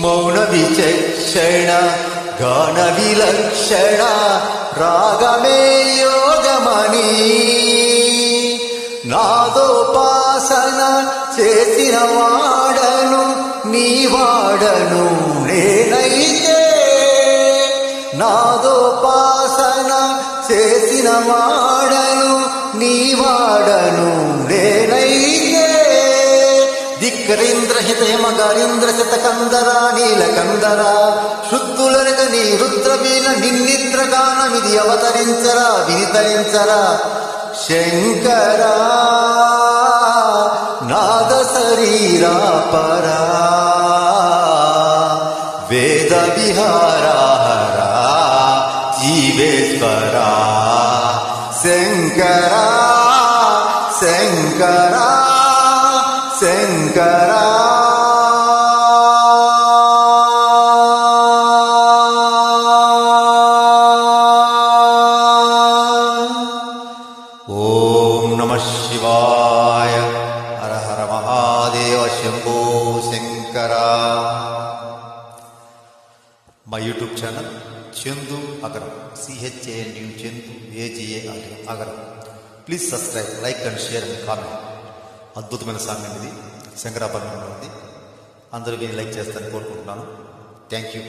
మౌన విచక్షణ గాన విలక్షణ రాగమే యోగమని నాదోపాసన చేసిన వాడను నీ వాడను నేనైతే. నాదోపాసన చేసిన వాడను నీ వాడను నేనైతే. దేవేంద్ర హిత ధిక్కరేంద్ర శత కందరా నీల కందరా శుద్ధులనక నీ రుద్రవీణ నిన్నిద్ర గానమిది అవతరించరా వినితరించరా శంకరా నాద శరీరా పరా వేద విహారాహరా జీవేశ్వరా శంకరా శంకరా శంకరా. ఓం నమ శివాయ. హర హర మహాదేవ శంభో శంకర. మా YouTube channel Chandu Agaram. C H A N U Chandu A G A Agaram. Please subscribe like and share and comment అద్భుతమైన సాంగ్ ఇది శంకరాభరణంలో ఉంది. అందరూ దీన్ని లైక్ చేస్తారని కోరుకుంటున్నాను. Thank you